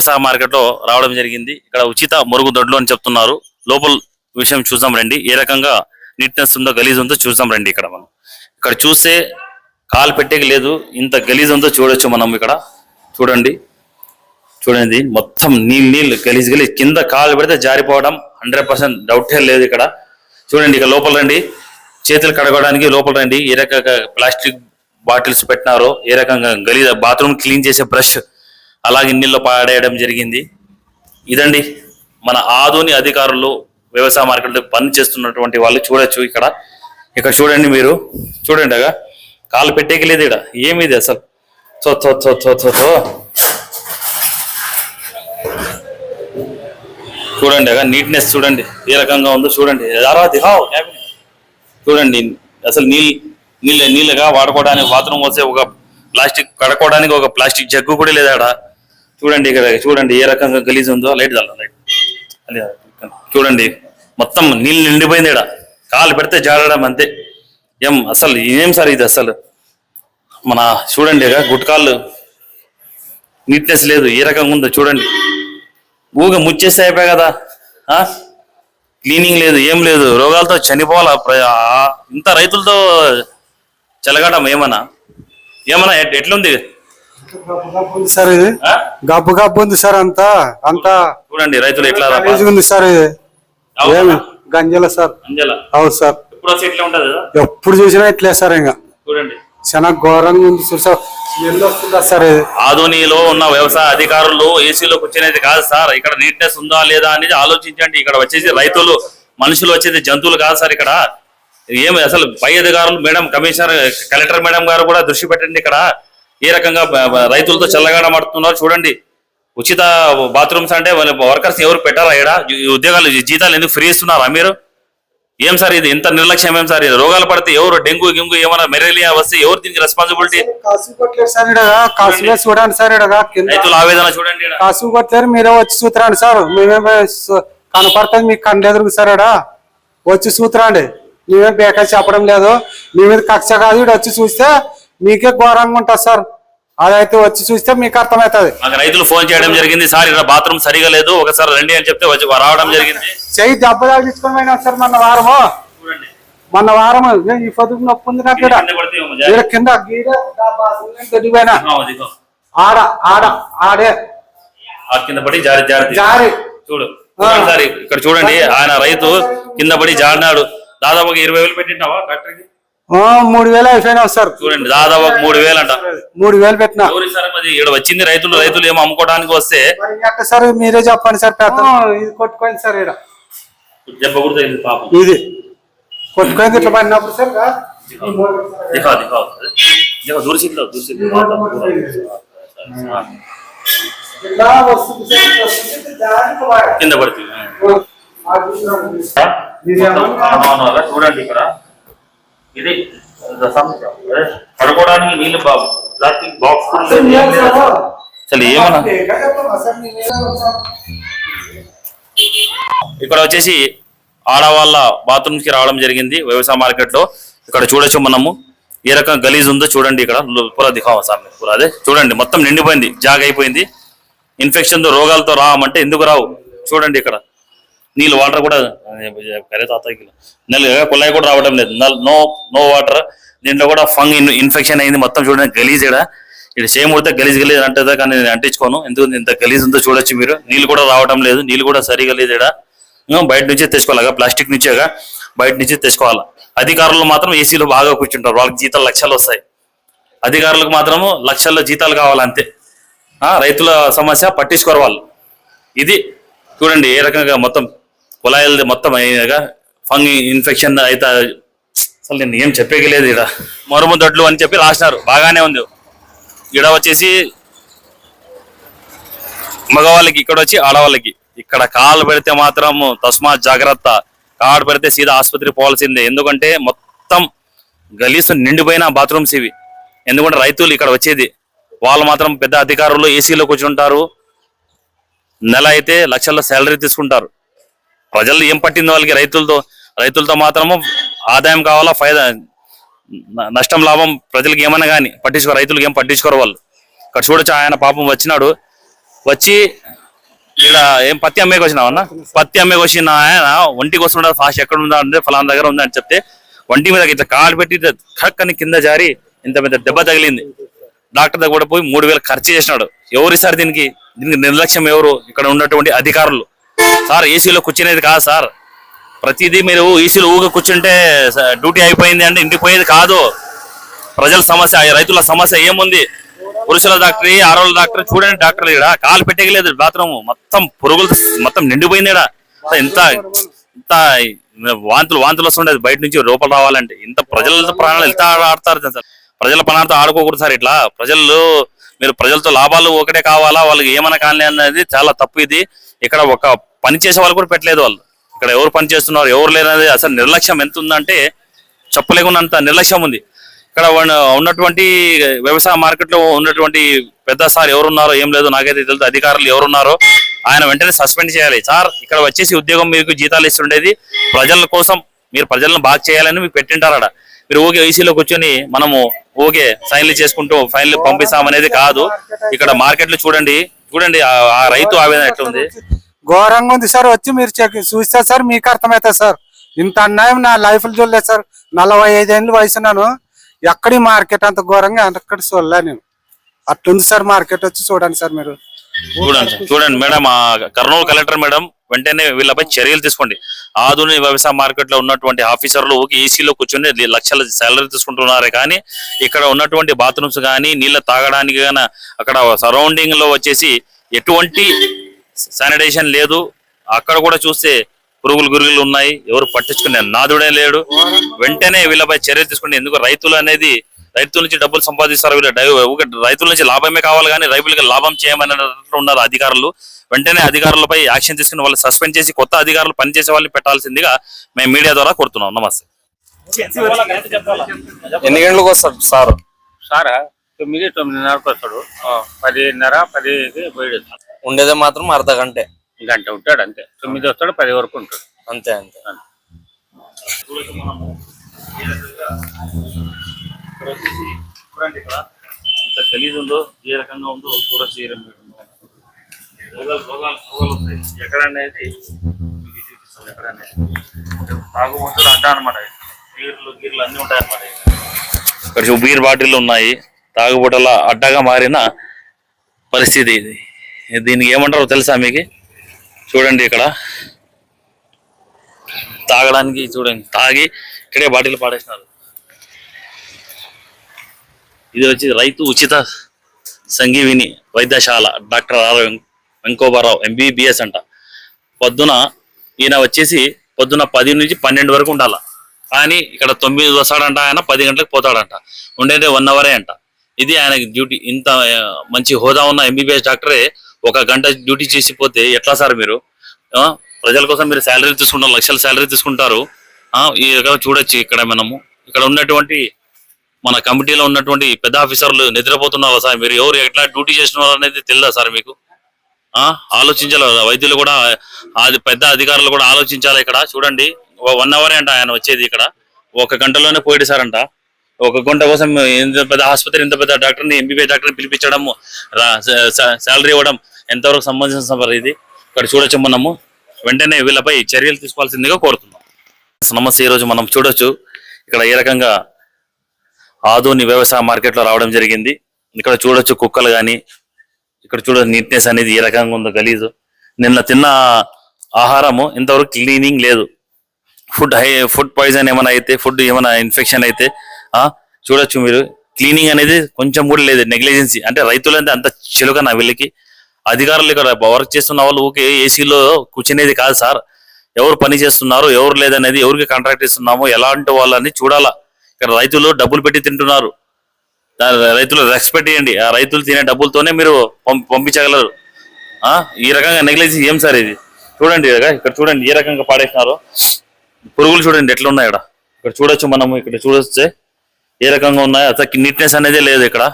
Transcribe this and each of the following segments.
వ్యవసాయ మార్కెట్లో రావడం జరిగింది. ఇక్కడ ఉచిత మరుగుదొడ్లు అని చెప్తున్నారు. లోపల విషయం చూద్దాం రండి. ఏ రకంగా నీట్నెస్ ఉందో గలీజ్ ఉందో చూద్దాం రండి ఇక్కడ మనం. ఇక్కడ చూస్తే కాలు పెట్టేకి లేదు. ఇంత గలీజ్ ఉందో చూడొచ్చు మనం ఇక్కడ. చూడండి. చూడండి. మొత్తం నీళ్ళు నీళ్ళు గలీజ్ గలీజ్. కింద కాలు పెడితే జారిపోవడం హండ్రెడ్ పర్సెంట్ డౌటే లేదు ఇక్కడ. చూడండి ఇక లోపల రండి. చేతులు కడగడానికి లోపల రండి. ఏ రకంగా ప్లాస్టిక్ బాటిల్స్ పెట్టినారో ఏ రకంగా గలీజ్ బాత్రూమ్ క్లీన్ చేసే బ్రష్ అలాగే నీళ్ళు పాడేయడం జరిగింది. ఇదండి మన ఆధుని అధికారులు వ్యవసాయ మార్కెట్లో పని చేస్తున్నటువంటి వాళ్ళు చూడొచ్చు ఇక్కడ. ఇక్కడ చూడండి మీరు. చూడండి అగా. కాలు పెట్టేకి లేదు ఇక్కడ ఏమిది అసలు? తో తో తో తో తో తో. చూడండి అగా. నీట్నెస్ చూడండి. ఏ రకంగా ఉందో చూడండి. దిహావ్ చూడండి. అసలు నీళ్ళు నీళ్ళ నీళ్ళగా వాడుకోవడానికి బాత్రూమ్ వస్తే ఒక ప్లాస్టిక్ కడుక్కోవడానికి ఒక ప్లాస్టిక్ జగ్గు కూడా లేదా ఆడ? చూడండి ఇక్కడ చూడండి ఏ రకంగా గలీజ్ ఉందో లైట్ చల్ల లైట్ చూడండి మొత్తం నీళ్ళు నిండిపోయింది ఇక్కడ. కాలు పెడితే జారడం అంతే. ఏం అసలు ఏం సార్ ఇది అసలు? మన చూడండి ఇక గుట్కాళ్ళు నీట్నెస్ లేదు ఏ రకంగా ఉందో చూడండి. ఊగ ముచ్చేస్తే అయిపోయా కదా క్లీనింగ్ లేదు ఏం లేదు. రోగాలతో చనిపోవాలా? ప్ర- ఇంత రైతులతో చెలగడం ఏమన్నా? ఏమన్నా ఎట్లుంది? ఉంది సార్ ఇది? గబ్బు గబ్బు ఉంది సార్ అంతా. అంతా చూడండి రైతులు ఎట్లా ఉంది సార్ ఇది? ఏమి? గంజల సార్. అవును సార్. ఎప్పుడు చూసినా ఇట్లే సార్ ఇంకా. చూడండి. చాలా ఘోరంగా ఉంది సార్. సార్ ఆధునిలో ఉన్న వ్యవసాయ అధికారులు ఏసీలో కూర్చునేది కాదు సార్. ఇక్కడ నీట్నెస్ ఉందా లేదా అనేది ఆలోచించండి. ఇక్కడ వచ్చేసి రైతులు మనుషులు వచ్చేది జంతువులు కాదు సార్ ఇక్కడ. ఏమి అసలు పై అధికారులు మేడం కమిషనర్ కలెక్టర్ మేడం గారు కూడా దృష్టి పెట్టండి ఇక్కడ. ఏ రకంగా రైతులతో చల్లగాడమడుతున్నారు చూడండి. ఉచిత బాత్రూమ్స్ అంటే వాళ్ళ వర్కర్స్ ఎవరు పెట్టారా ఇక్కడ ఉద్యోగాలు జీతాలు ఎందుకు ఫ్రీ ఇస్తున్నారా మీరు ఏం సార్ ఇది? ఇంత నిర్లక్ష్యం ఏం సార్ ఇది? రోగాలు పడితే ఎవరు డెంగ్యూ గింగు ఏమైనా మెరేలియా వస్తే ఎవరు దీనికి రెస్పాన్సిబిలిటీ రైతుల ఆవేదన చూడండి ఈడ. కాసు కొట్టలేరు మీరే వచ్చి చూతురండి సార్. మేమే కనపడుతుంది మీకు కండెదురుగు సార్ ఇడ వచ్చి చూతురండి మేమే బేకా చెప్పడం లేదు. మీ మీద కక్ష కాదు వచ్చి చూస్తే మీకే ఘోరంగా ఉంటుంది సార్. అదైతే వచ్చి చూస్తే మీకు అర్థమవుతుంది. రైతులు ఫోన్ చేయడం జరిగింది సార్ ఇక్కడ బాత్రూమ్ సరిగా లేదు ఒకసారి రండి అని చెప్తే వచ్చి రావడం జరిగింది. చెయ్యి దెబ్బ తగిలించుకొని పోయినా సార్ మొన్న వారము. చూడండి. మొన్న వారం ఏ ఈ పొదుపు నొప్పి ఉంది నాకు. కింద గీడ దొరికిపోయినా. ఆడ ఆడ ఆడే. కింద పడి జారి జారి జారి. చూడు. సార్ ఇక్కడ చూడండి ఆయన రైతు కింద పడి జారినాడు. దాదాపు ఒక ఇరవై వేలు పెట్టినావా డాక్టర్కి? మూడు వేల అయిపోయినా సార్ చూడండి దాదాపు మూడు వేలు అంట మూడు వేలు పెట్టినా ఇక్కడ వచ్చింది రైతులు రైతులు ఏమో అమ్ముకోవడానికి వస్తే సార్ మీరే చెప్పండి సార్ పెద్ద ఇది కొట్టుకోండి సార్ ఇక్కడ ఇది కొట్టుకోండి ఇట్లా పడినప్పుడు సార్ దూరి కింద పడుతుంది చూడండి ఇక్కడ ఇది పడుకోవడానికి నీళ్ళు బాబు ప్లాస్టిక్ బాక్స్ అసలు ఏమన్నా? ఇక్కడ వచ్చేసి ఆడవాళ్ళ బాత్రూమ్స్కి రావడం జరిగింది వ్యవసాయ మార్కెట్లో. ఇక్కడ చూడొచ్చు మనము. ఏ రకం గలీజ్ ఉందో చూడండి ఇక్కడ. పూరా దిఖావా సార్ మీరు పూరా అదే చూడండి మొత్తం నిండిపోయింది జాగ్ అయిపోయింది ఇన్ఫెక్షన్తో రోగాలతో రామంటే ఎందుకు రావు? చూడండి ఇక్కడ. నీళ్ళు వాటర్ కూడా కరే తాతకి నెల కుళాయి కూడా రావడం లేదు. No no water. దీంట్లో కూడా ఫంగ్ ఇన్ఫెక్షన్ అయింది. మొత్తం చూడండి గలీజ్ ఇక్కడ ఇక్కడ సేమ్ ఉడితే గలీజ్ గలీజ్ అంటుందా కానీ నేను అంటించుకోను. ఎందుకు ఇంత గలీజ్ ఉందో చూడొచ్చు మీరు. నీళ్ళు కూడా రావడం లేదు. నీళ్ళు కూడా సరిగా లేదు ఇక్కడ బయట నుంచే తెచ్చుకోవాలిగా ప్లాస్టిక్ నుంచేగా బయట నుంచి తెచ్చుకోవాలి. అధికారులు మాత్రం ఏసీలో బాగా కూర్చుంటారు. వాళ్ళకి జీతాలు లక్షలు వస్తాయి. అధికారులకు మాత్రము లక్షల్లో జీతాలు కావాలంతే. రైతుల సమస్య పట్టించుకోరు వాళ్ళు. ఇది చూడండి ఏ రకంగా మొత్తం కుళాయిలది మొత్తం అయ్యాక ఫంగ్ ఇన్ఫెక్షన్ అయితే అసలు నేను ఏం చెప్పేకి లేదు మరుము దొడ్లు అని చెప్పి రాసినారు. బాగానే ఉంది. ఇక్కడ వచ్చేసి మగవాళ్ళకి ఇక్కడ వచ్చి ఆడవాళ్ళకి. ఇక్కడ కాలు పెడితే మాత్రం తస్మా జాగ్రత్త. కాలు పెడితే సీదా ఆసుపత్రి పోవాల్సిందే. ఎందుకంటే మొత్తం గలీసు నిండిపోయిన బాత్రూమ్స్ ఇవి. ఎందుకంటే రైతులు ఇక్కడ వచ్చేది. వాళ్ళు మాత్రం పెద్ద అధికారులు ఏసీలో కూర్చుంటారు. నెల అయితే లక్షల్లో శాలరీ తీసుకుంటారు. ప్రజలు ఏం పట్టింది వాళ్ళకి? రైతులతో రైతులతో మాత్రము ఆదాయం కావాలా ఫైదా? న- నష్టం లాభం ప్రజలకు ఏమన్నా కానీ పట్టించుకో రైతులకు ఏం పట్టించుకోరు వాళ్ళు. ఇక్కడ చూడొచ్చు ఆయన పాపం వచ్చినాడు. వచ్చి ఇక్కడ ఏం పత్తి అమ్మేకి వచ్చినావు అన్న? పత్తి అమ్మేకి వచ్చిన ఆయన ఒంటికి వస్తున్నాడు ఫాస్ట్ ఎక్కడ ఉందా అంటే ఫలానా దగ్గర ఉందా అని చెప్తే ఒంటి మీద ఇట్లా కాలు పెట్టి ఖక్ అని కింద జారి ఇంత పెద్ద దెబ్బ తగిలింది. డాక్టర్ దగ్గర కూడా పోయి మూడు వేలు ఖర్చు చేసినాడు. ఎవరు సార్ దీనికి? దీనికి నిర్లక్ష్యం ఎవరు? ఇక్కడ ఉన్నటువంటి అధికారులు. సార్ ఏసీలో కూర్చునేది కాదు సార్. ప్రతిదీ మీరు ఏసీలో ఊగ కూర్చుంటే డ్యూటీ అయిపోయింది అంటే ఇంటికి పోయేది కాదు. ప్రజల సమస్య రైతుల సమస్య ఏముంది? పురుషుల డాక్టర్ ఆడవాళ్ళ డాక్టర్ చూడండి డాక్టర్ ఇక్కడ కాలు పెట్టగలేదు బాత్రూమ్. మొత్తం పురుగులు మొత్తం నిండిపోయింది ఈడ. ఇంత ఇంత వాంతులు వాంతులు వస్తుండేది. బయట నుంచి లోపల రావాలంటే. ఇంత ప్రజల ప్రాణాలు ఎంత ఆడతారు సార్. ప్రజల ప్రాణాలతో ఆడుకోకూడదు సార్ ఇట్లా. ప్రజలు మీరు ప్రజలతో లాభాలు ఒకటే కావాలా? వాళ్ళకి ఏమైనా కావాలి అనేది చాలా తప్పు ఇది. ఇక్కడ ఒక పని చేసే వాళ్ళు కూడా పెట్టలేదు వాళ్ళు. ఇక్కడ ఎవరు పని చేస్తున్నారు ఎవరు లేరనేది అసలు నిర్లక్ష్యం ఎంత ఉందంటే చెప్పలేకున్నంత నిర్లక్ష్యం ఉంది. ఇక్కడ ఉన్నటువంటి వ్యవసాయ మార్కెట్లో ఉన్నటువంటి పెద్ద సార్ ఎవరున్నారో ఏం లేదు నాకైతే తెలుసు అధికారులు ఎవరున్నారో ఆయన వెంటనే సస్పెండ్ చేయాలి. సార్ ఇక్కడ వచ్చేసి ఉద్యోగం మీకు జీతాలు ఇస్తుండేది ప్రజల కోసం మీరు ప్రజలను బాగా చేయాలని మీకు పెట్టింటారట. మీరు ఓకే ఈసీలో కూర్చొని మనము ఓకే సైన్లు చేసుకుంటూ ఫైన్లు పంపిస్తామనేది కాదు. ఇక్కడ మార్కెట్లో చూడండి చూడండి ఆ- రైతు ఆవేదన ఎట్లా ఉంది ఘోరంగా ఉంది సార్ వచ్చి మీరు చూస్తే సార్ మీకు అర్థమవుతుంది సార్. ఇంత అన్యాయం నా లైఫ్లో చూడలేదు సార్. నలభై ఐదేళ్ళు వయసున్నాను ఎక్కడి మార్కెట్ అంత ఘోరంగా అక్కడ చూడలే నేను. అట్లుంది సార్ మార్కెట్ వచ్చి చూడండి సార్ మీరు. చూడండి చూడండి మేడం ఆ కర్నూలు కలెక్టర్ మేడం వెంటనే వీళ్ళపై చర్యలు తీసుకోండి. ఆధునిక వ్యవసాయ మార్కెట్లో ఉన్నటువంటి ఆఫీసర్లు ఏసీలో కూర్చొని లక్షల శాలరీ తీసుకుంటున్నారే కానీ ఇక్కడ ఉన్నటువంటి బాత్రూమ్స్ కానీ నీళ్ళ తాగడానికి గాన అక్కడ సరౌండింగ్లో వచ్చేసి ఎటువంటి శానిటేషన్ లేదు. అక్కడ కూడా చూస్తే పురుగులు గురుగులు ఉన్నాయి. ఎవరు పట్టించుకునే నాదుడే లేడు. వెంటనే వీళ్ళపై చర్యలు తీసుకుంటే ఎందుకు? రైతులు అనేది రైతుల నుంచి డబ్బులు సంపాదిస్తారు వీళ్ళు రైతుల నుంచి లాభమే కావాలి కానీ రైతులకు లాభం చేయమని ఉన్నారు అధికారులు. వెంటనే అధికారులపై యాక్షన్ తీసుకుని వాళ్ళు సస్పెండ్ చేసి కొత్త అధికారులు పనిచేసే వాళ్ళని పెట్టాల్సిందిగా మేము మీడియా ద్వారా కోరుతున్నాం. నమస్తే. ఎన్ని గంటలకు వస్తాడు సార్? సారా? తొమ్మిది తొమ్మిదిన్నరకు వస్తాడు. పదిన్నర పదికి పోయి ఉండేదే మాత్రం అర్ధ గంటే. గంట ఉంటాడు అంతే. తొమ్మిది వస్తాడు పది వరకు ఉంటాడు. అంతే. అంతే. చూడండి ఇక్కడ ఇంత గలీజ్ ఉందో ఏ రకంగా ఉందో చూడ చేయడం రోగాలు రోగాలు రోగాలు వస్తాయి. ఎక్కడ అనేది మీకు చూపిస్తాను ఎక్కడ అనేది తాగుబోతులు అడ్డా అనమాట బీర్లు గీర్లు అన్ని ఉంటాయి అనమాట ఇక్కడ బీర్ బాటిల్ ఉన్నాయి. తాగుబోటల అడ్డగా మారిన పరిస్థితి ఇది. దీనికి ఏమంటారో తెలుసా మీకు? చూడండి ఇక్కడ. తాగడానికి చూడండి. తాగి ఇక్కడే బాటిల్ పాడేసినారు. ఇది వచ్చి రైతు ఉచిత సంగీవిని వైద్యశాల డాక్టర్ ఆర్ వెం- వెంకోబారావు ఎంబీబీఎస్ అంట. పొద్దున ఈయన వచ్చేసి పొద్దున పది నుంచి పన్నెండు వరకు ఉండాల. కానీ ఇక్కడ తొమ్మిది వస్తాడంట ఆయన పది గంటలకు పోతాడంట. ఉండేది వన్ అవరే అంట. ఇది ఆయనకి డ్యూటీ ఇంత మంచి హోదా ఉన్న ఎంబీబీఎస్ డాక్టరే ఒక గంట డ్యూటీ చేసిపోతే ఎట్లా సార్ మీరు? ఆ, ప్రజల కోసం మీరు శాలరీ తీసుకుంటారు లక్షల శాలరీ తీసుకుంటారు. ఆ, ఈ రకంగా చూడొచ్చు ఇక్కడ మనము. ఇక్కడ ఉన్నటువంటి మన కమిటీలో ఉన్నటువంటి పెద్ద ఆఫీసర్లు నిద్రపోతున్నారా సార్? మీరు ఎవరు ఎట్లా డ్యూటీ చేస్తున్నారు అనేది తెలియదా సార్ మీకు? ఆ? ఆలోచించాలి? వైద్యులు కూడా అది పెద్ద అధికారులు కూడా ఆలోచించాలి ఇక్కడ? చూడండి వన్ అవర్ అంట ఆయన వచ్చేది ఇక్కడ. ఒక గంటలోనే పోయిడు సార్ అంట. ఒక గంట కోసం ఇంత పెద్ద ఆసుపత్రి ఇంత పెద్ద డాక్టర్ని ఎంబీబీఎస్ డాక్టర్ని పిలిపించడం శాలరీ ఇవ్వడం ఎంతవరకు సంబంధించిన సభ ఇది? ఇక్కడ చూడొచ్చు మనము. వెంటనే వీళ్ళపై చర్యలు తీసుకోవాల్సిందిగా కోరుతున్నాం. నమస్తే ఈరోజు మనం చూడొచ్చు. ఇక్కడ ఏ రకంగా ఆధునిక వ్యవసాయ మార్కెట్లో రావడం జరిగింది. ఇక్కడ చూడొచ్చు కుక్కలు కానీ ఇక్కడ చూడ నీట్నెస్ అనేది ఏ రకంగా ఉందో గలీజు. నిన్న తిన్న ఆహారము ఇంతవరకు క్లీనింగ్ లేదు. ఫుడ్ హై ఫుడ్ పాయిజన్ ఏమైనా అయితే ఫుడ్ ఏమైనా ఇన్ఫెక్షన్ అయితే చూడొచ్చు మీరు. క్లీనింగ్ అనేది కొంచెం కూడా లేదు నెగ్లిజెన్సీ అంటే రైతులంతా అంత చిలుక నా వీళ్ళకి. అధికారులు ఇక్కడ వర్క్ చేస్తున్న వాళ్ళు ఊకే ఏసీలో కూర్చునేది కాదు సార్. ఎవరు పని చేస్తున్నారు ఎవరు లేదనేది ఎవరికి కాంట్రాక్ట్ ఇస్తున్నాము ఎలాంటి వాళ్ళని చూడాలా. ఇక్కడ రైతులు డబ్బులు పెట్టి తింటున్నారు. రైతులు రెస్పెక్ట్ చేయండి ఆ రైతులు తినే డబ్బులతోనే మీరు పంపించగలరు. ఆ ఈ రకంగా నెగ్లెన్సీ ఏం సార్ ఇది? చూడండి ఇక్కడ ఇక్కడ చూడండి ఏ రకంగా పాడేసినారో. పురుగులు చూడండి ఎట్లా ఉన్నాయి ఇక్కడ. ఇక్కడ చూడొచ్చు మనము ఇక్కడ చూడొచ్చే ఏ రకంగా ఉన్నాయి. అసలు నీట్నెస్ అనేది లేదు ఇక్కడ.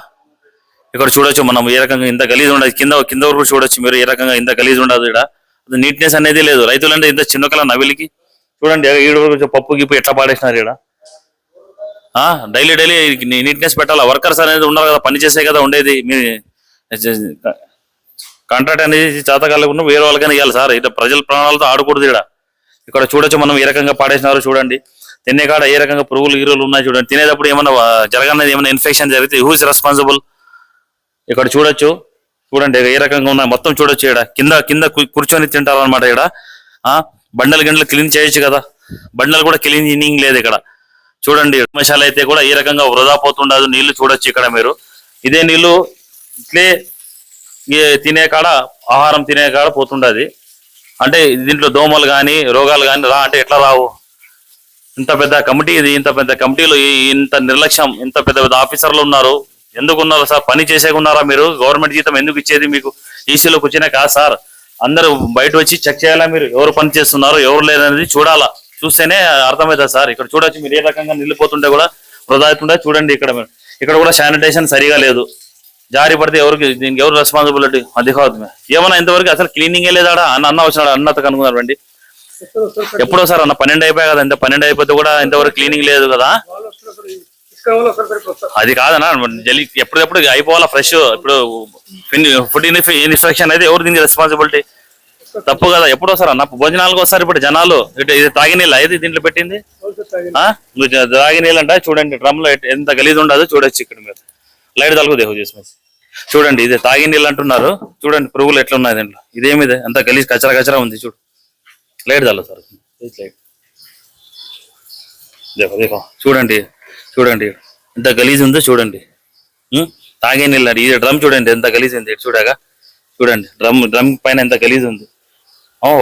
ఇక్కడ చూడొచ్చు మనం ఏ రకంగా ఇంత గలీజ్ ఉండదు. కింద కింద వరకు చూడొచ్చు మీరు ఏ రకంగా ఇంత గలీజ్ ఉండదు ఇక్కడ. నీట్నెస్ అనేది లేదు. రైతులంటే ఇంత చిన్నకల నవిలికి. చూడండి ఈడ వరకు పప్పు గిప్పు ఎట్లా పాడేసినారు ఇక్కడ. డైలీ డైలీ నీట్నెస్ పెట్టాలా? వర్కర్స్ అనేది ఉన్నారు కదా పని చేసే కదా ఉండేది. మీ కాంట్రాక్ట్ అనేది చేతకాలేకుండా వేరే వాళ్ళకైనా ఇవ్వాలి సార్. ఇట్లా ప్రజల ప్రాణాలతో ఆడకూడదు ఇక్కడ ఇక్కడ చూడొచ్చు మనం ఏ రకంగా పాడేసినారో చూడండి. తినే కాడ ఏ రకంగా పురుగులు గిరువులు ఉన్నాయి చూడండి. తినేటప్పుడు ఏమైనా జరగనేది ఏమైనా ఇన్ఫెక్షన్ జరిగితే హూ ఇస్ రెస్పాన్సిబుల్ ఇక్కడ చూడొచ్చు. చూడండి ఏ రకంగా ఉన్నాయి. మొత్తం చూడొచ్చు ఇక్కడ కింద కింద కూర్చొని తింటారు అనమాట ఇక్కడ ఆ బండలు గిండలు క్లీన్ చేయొచ్చు కదా. బండలు కూడా క్లీనింగ్ లేదు ఇక్కడ. చూడండి మసాలా అయితే కూడా ఈ రకంగా వృధా పోతుండదు. నీళ్ళు చూడొచ్చు ఇక్కడ మీరు. ఇదే నీళ్ళు ఇట్లే తినే కాడ ఆహారం తినే కాడ పోతుండది. అంటే దీంట్లో దోమలు కానీ రోగాలు కానీ రా అంటే ఎట్లా రావు? ఇంత పెద్ద కమిటీ ఇది ఇంత పెద్ద కమిటీలు ఇంత నిర్లక్ష్యం ఇంత పెద్ద పెద్ద ఆఫీసర్లు ఉన్నారు. ఎందుకు ఉన్నారు సార్? పని చేసేకున్నారా మీరు? గవర్నమెంట్ జీతం ఎందుకు ఇచ్చేది మీకు? ఈసీలో వచ్చినా కాదు సార్. అందరూ బయట వచ్చి చెక్ చేయాలా మీరు? ఎవరు పని చేస్తున్నారు? ఎవరు లేదనేది చూడాలా. చూస్తేనే అర్థమవుతుంది సార్. ఇక్కడ చూడొచ్చు మీరు ఏ రకంగా నిలిపోతుంటే కూడా వృధా అవుతుంటే చూడండి ఇక్కడ ఇక్కడ కూడా శానిటైజేషన్ సరిగా లేదు. జారి పడితే ఎవరికి దీనికి ఎవరు రెస్పాన్సిబిలిటీ? అది కాదు. ఏమన్నా ఇంతవరకు అసలు క్లీనింగే లేదా అన్న అన్న వచ్చినాడు? అన్నత కనుక్కున్నారండి ఎప్పుడో సార్ అన్న పన్నెండు అయిపోయా కదా. ఇంత పన్నెండు అయిపోతే కూడా ఇంతవరకు క్లీనింగ్ లేదు కదా. అది కాదన్నా. జల్లి ఎప్పుడెప్పుడు అయిపోవాలా? ఫ్రెష్ ఇప్పుడు ఫుడ్ ఇన్ఫెక్షన్ అయితే ఎవరు దీనికి రెస్పాన్సిబిలిటీ? తప్పు కదా ఎప్పుడో సార్ అన్న. భోజనాలకు వస్తారు ఇప్పుడు జనాలు ఇటు ఇది తాగి నీళ్ళు అయితే దీంట్లో పెట్టింది? ఆ? నువ్వు జ- తాగి నీళ్ళు అంట చూడండి డ్రమ్లో ఎంత గలీజ్ ఉండదో చూడొచ్చు ఇక్కడ మీరు. లైట్ తలుగు దేహం చేసి చూడండి ఇది తాగి నీళ్ళు అంటున్నారు. చూడండి పురుగులు ఎట్లా ఉన్నాయి దీంట్లో. ఇదేమిది? ఎంత గలీజ్ కచరా కచరా ఉంది చూడు. లైట్ తల్లు సార్. లైట్. దేఖో దేఖో చూడండి చూడండి. ఎంత గలీజ్ ఉందో చూడండి? తాగే నీళ్ళు. ఇది డ్రమ్ చూడండి ఎంత గలీజ్ ఉంది. చూడగా చూడండి డ్రమ్ డ్రమ్ పైన ఎంత గలీజ్ ఉంది.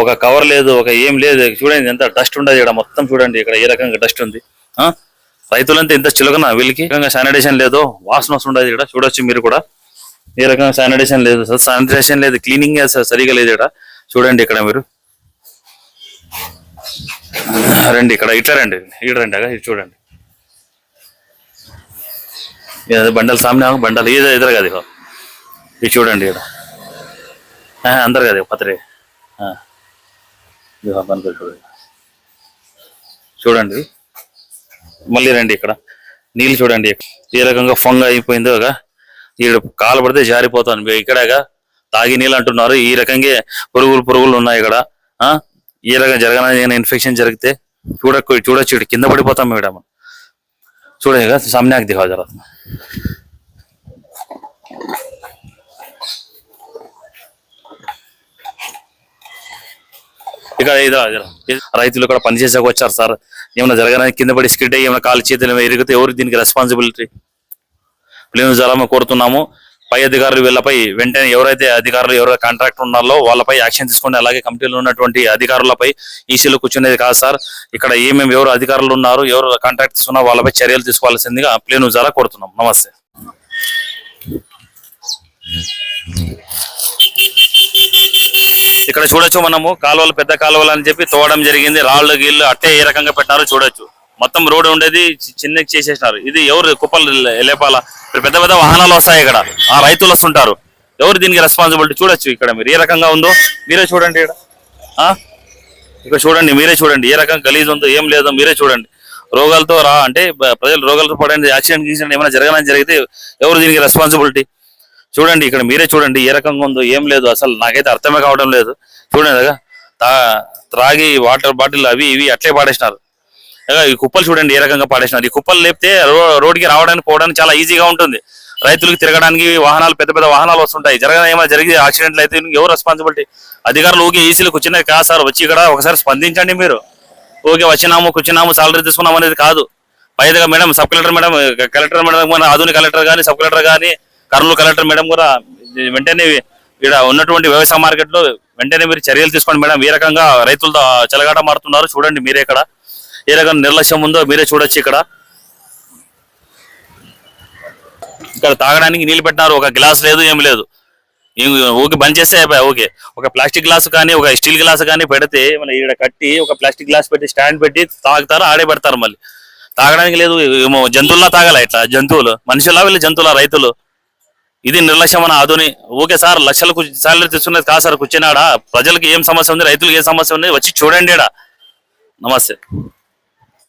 ఒక కవర్ లేదు ఒక ఏం లేదు. చూడండి ఎంత డస్ట్ ఉండదు ఇక్కడ. మొత్తం చూడండి ఇక్కడ ఏ రకంగా డస్ట్ ఉంది. రైతులంతా ఎంత చిలకన వీళ్ళకి? రకంగా శానిటేషన్ లేదు? వాసన వస్తుండదు ఇక్కడ. చూడొచ్చు మీరు కూడా. ఏ రకంగా శానిటేషన్ లేదు. సార్ శానిటేషన్ లేదు. క్లీనింగ్ సరిగా లేదు ఇక్కడ. చూడండి ఇక్కడ మీరు. రండి ఇక్కడ. ఇట్లా రండి. ఇటు రండి ఇటు చూడండి. బండలు సామ్నే బండలు ఏదో ఎదురు కదా ఇది చూడండి ఇక్కడ. అందరు కదా పత్రి. చూడండి చూడండి. మళ్ళీ రండి ఇక్కడ. నీళ్ళు చూడండి. ఏ రకంగా ఫంగ అయిపోయిందో ఒక ఈడ కాలు పడితే జారిపోతాను. ఇక్కడగా తాగి నీళ్ళు అంటున్నారు. ఈ రకంగా పురుగులు పురుగులు ఉన్నాయి ఇక్కడ. ఏ ఈ రకంగా జరగన? ఇన్ఫెక్షన్ జరిగితే చూడ చూడొచ్చు. ఇక్కడ కింద పడిపోతాం మేడం. చూడగా సమ్యాక్ దిగా జరుగుతుంది ఇక రైతులు ఇక్కడ పని చేసాక వచ్చారు సార్. ఏమైనా జరగడానికి కింద పడి స్కిడ్ అయ్యి ఏమైనా కాలు చేతులు ఎరిగితే ఎవరు దీనికి రెస్పాన్సిబిలిటీ ప్లేను జలమ కోరుతున్నాము. పై అధికారులు వీళ్ళపై వెంటనే ఎవరైతే అధికారులు ఎవరైతే కాంట్రాక్ట్ ఉన్నారో వాళ్ళపై యాక్షన్ తీసుకుని అలాగే కమిటీలో ఉన్నటువంటి అధికారులపై ఈసీలో కూర్చునేది కాదు సార్. ఇక్కడ ఏమేమి ఎవరు అధికారులు ఉన్నారు ఎవరు కాంట్రాక్ట్ తీసుకున్నారో వాళ్ళపై చర్యలు తీసుకోవాల్సిందిగా ప్లేను ద్వారా కోరుతున్నాం నమస్తే. ఇక్కడ చూడొచ్చు మనము కాలువలు పెద్ద కాలువలు అని చెప్పి తోవడం జరిగింది. రాళ్ళు గీళ్ళు అట్టే ఏ రకంగా పెట్టినారో చూడొచ్చు. మొత్తం రోడ్డు ఉండేది చి- చిన్నకి చేసేసినారు. ఇది ఎవరు కుప్పలు లేపాల? పెద్ద పెద్ద వాహనాలు వస్తాయి ఇక్కడ. ఆ రైతులు వస్తుంటారు. ఎవరు దీనికి రెస్పాన్సిబిలిటీ చూడొచ్చు ఇక్కడ మీరు. ఏ రకంగా ఉందో మీరే చూడండి ఇక్కడ. ఆ? ఇక్కడ చూడండి మీరే చూడండి. ఏ రకంగా గలీజ్ ఉందో ఏం లేదో మీరే చూడండి. రోగాలతో రా అంటే ప్రజలు రోగాలతో పడండి యాక్సిడెంట్ గీసిడెంట్ ఏమైనా జరగాలని జరిగితే ఎవరు దీనికి రెస్పాన్సిబిలిటీ చూడండి ఇక్కడ మీరే చూడండి ఏ రకంగా ఉందో ఏం లేదు అసలు నాకైతే అర్థమే కావడం లేదు. చూడండి కదా తా త్రాగి వాటర్ బాటిల్ అవి ఇవి అట్లే పాడేసినారు. ఈ కుప్పలు చూడండి ఏ రకంగా పాడేసినారు. ఈ కుప్పలు లేపితే రో- రోడ్డుకి రావడానికి పోవడానికి చాలా ఈజీగా ఉంటుంది. రైతులకు తిరగడానికి వాహనాలు పెద్ద పెద్ద వాహనాలు వస్తుంటాయి. జరగని ఏమైనా జరిగి యాక్సిడెంట్లు అయితే ఎవరు రెస్పాన్సిబిలిటీ అధికారులు ఊకే ఈసీలు వచ్చినాయి కాదు సార్. వచ్చి ఇక్కడ ఒకసారి స్పందించండి మీరు. ఓకే వచ్చినాము కూర్చున్నాము సాలరీ తీసుకున్నాము అనేది కాదు. పైగా madam sub collector madam collector madam మన ఆధునిక కలెక్టర్ కానీ సబ్ కలెక్టర్ కానీ కర్నూలు కలెక్టర్ మేడం కూడా వెంటనే ఇక్కడ ఉన్నటువంటి వ్యవసాయ మార్కెట్లో వెంటనే మీరు చర్యలు తీసుకోండి మేడం. ఏ రకంగా రైతులతో చెలగాట మారుతున్నారు చూడండి మీరే ఇక్కడ. ఏ రకంగా నిర్లక్ష్యం ఉందో మీరే చూడొచ్చు ఇక్కడ. ఇక్కడ తాగడానికి నీళ్ళు పెట్టినారు. ఒక గ్లాస్ లేదు ఏం లేదు. ఓకే బంద్ చేస్తే ఓకే ఒక ప్లాస్టిక్ గ్లాస్ కానీ ఒక స్టీల్ గ్లాస్ కానీ పెడితే మన ఈడ కట్టి ఒక ప్లాస్టిక్ గ్లాస్ పెట్టి స్టాండ్ పెట్టి తాగుతారు ఆడే పెడతారు మళ్ళీ. తాగడానికి లేదు ఏమో జంతువుల్లా తాగాల ఇట్లా జంతువులు. మనుషులా వీళ్ళు జంతువుల రైతులు. ఇది నిర్లక్ష్యం అని ఆధుని ఓకే సార్ లక్షలకు సాలరీ తీసుకునేది కాదు సార్ కూర్చున్నాడా? ప్రజలకు ఏం సమస్య ఉంది? రైతులకు ఏం సమస్య ఉంది? వచ్చి చూడండి నమస్తే.